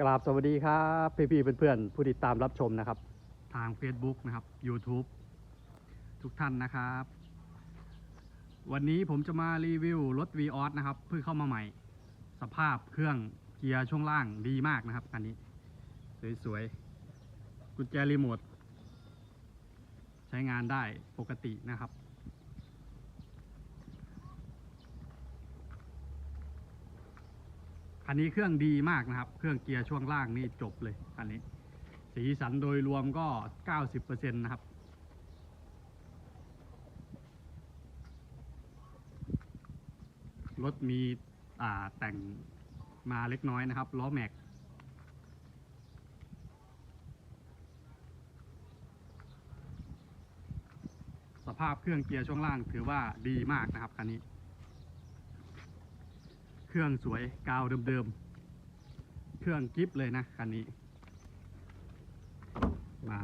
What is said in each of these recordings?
กราบสวัสดีครับพี่ๆเพื่อนๆผู้ติดตามรับชมนะครับ ทาง Facebook นะครับ YouTube ทุกท่านนะครับ วันนี้ผมจะมารีวิวรถ v ีออสนะครับเพิ่งเข้ามาใหม่ สภาพเครื่องเกียร์ช่วงล่างดีมากนะครับคันนี้ สวยๆกุญแจรีโมทใช้งานได้ปกตินะครับ คันนี้เครื่องดีมากนะครับ เครื่องเกียร์ช่วงล่างนี่จบเลยคันนี้ สีสันโดยรวมก็ 90%นะครับรถมีอ่าแต่งมาเล็กน้อยนะครับล้อแม็ก สภาพเครื่องเกียร์ช่วงล่างถือว่าดีมากนะครับคันนี้ เครื่องสวยกาวเดิมๆ เครื่องกิฟเลยนะคันนี้ มา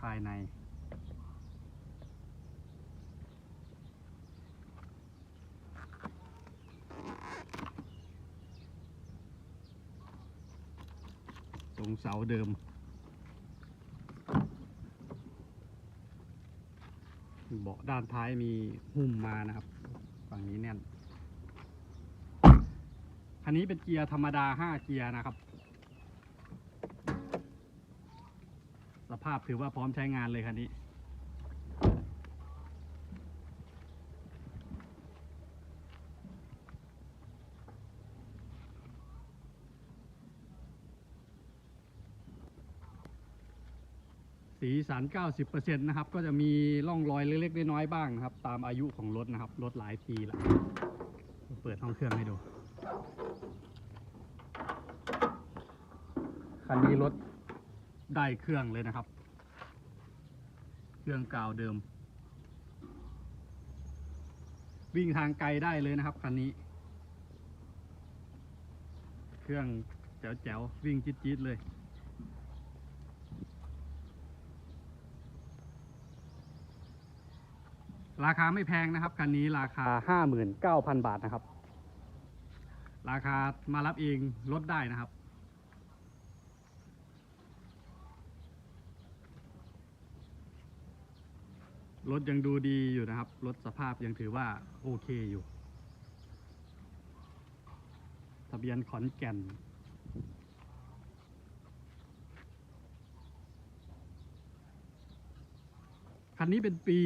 ภายใน ตรงเสาเดิมเบาะด้านท้ายมีหุ้มมานะครับ ฝั่งนี้แน่น คันนี้เป็นเกียร์ธรรมดา 5 เกียร์นะครับ สภาพถือว่าพร้อมใช้งานเลยคันนี้ สีสัน 90%นะครับ ก็จะมีร่องรอยเล็กๆน้อยๆบ้างนะครับ ตามอายุของรถนะครับ รถหลายปีแล้วเปิดห้องเครื่องให้ดู คันนี้รถได้เครื่องเลยนะครับ เครื่องเก่าเดิม วิ่งทางไกลได้เลยนะครับคันนี้ เครื่องแจ๋วๆวิ่งจี๊ดๆเลยราคาไม่แพงนะครับคันนี้ราคา 59,000 บาทนะครับ ราคามารับเองลดได้นะครับ รถยังดูดีอยู่นะครับ รถสภาพยังถือว่าโอเคอยู่ ทะเบียนขอนแก่นคันนี้เป็นปี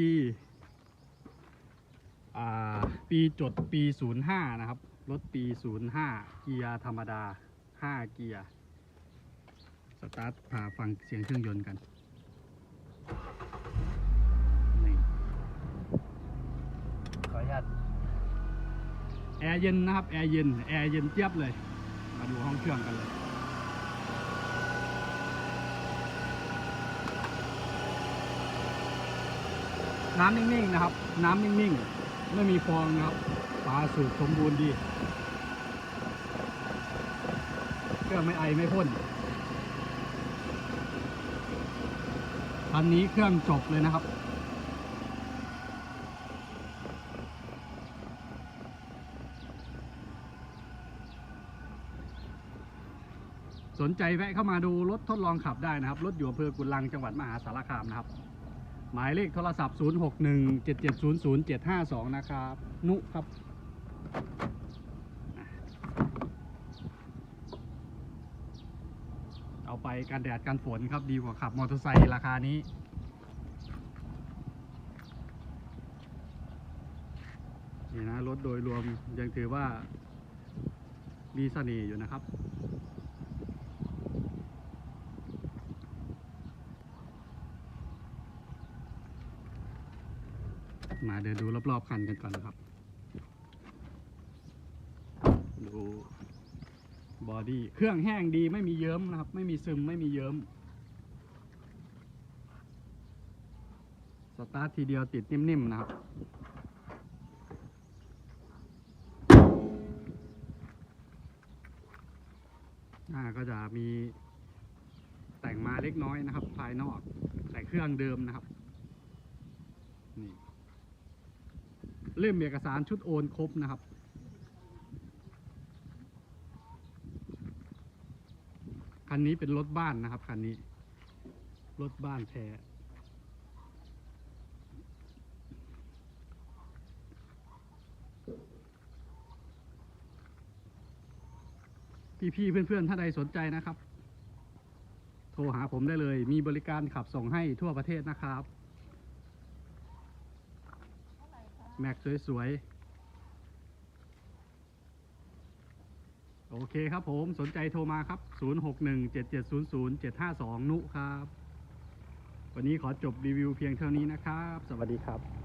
ปีจดปี 05 นะครับ รถปี 05 เกียร์ธรรมดา 5 เกียร์ สตาร์ทพาฟังเสียงเครื่องยนต์กันนี่ขออนุญาตแอร์เย็นนะครับ แอร์เย็น แอร์เย็นเจี๊ยบเลย มาดูห้องเครื่องกันเลยน้ำนิ่งๆนะครับ น้ำนิ่งๆ ไม่มีฟองนะครับ ฝาสูบสมบูรณ์ดี เครื่องไม่ไอไม่พ่นคันนี้เครื่องจบเลยนะครับ สนใจแวะเข้ามาดูรถทดลองขับได้นะครับ รถอยู่อำเภอกุลังจังหวัดมหาสารคามนะครับหมายเลขโทรศัพท์ 0617700752 นะครับ นุครับ เอาไปกันแดดกันฝนครับดีกว่าขับมอเตอร์ไซค์ราคานี้นี่นะรถโดยรวมยังถือว่ามีเสน่ห์อยู่นะครับ มาเดินดูรอบๆคันกันก่อนนะครับ ดูบอดี้เครื่องแห้งดีไม่มีเยิ้มนะครับ ไม่มีซึมไม่มีเยิ้มสตาร์ททีเดียวติดนิ่มๆนะครับหน้าก็จะมีแต่งมาเล็กน้อยนะครับ ภายนอกแต่เครื่องเดิมนะครับนี่เล่มเอกสารชุดโอนครบนะครับ คันนี้เป็นรถบ้านนะครับคันนี้ รถบ้านแท้พี่ๆเพื่อนๆถ้าใดสนใจนะครับ โทรหาผมได้เลย มีบริการขับส่งให้ทั่วประเทศนะครับ แม็กสวยๆ โอเคครับผมสนใจโทรมาครับ 0617700752 นุครับ วันนี้ขอจบรีวิวเพียงเท่านี้นะครับ สวัสดีครับ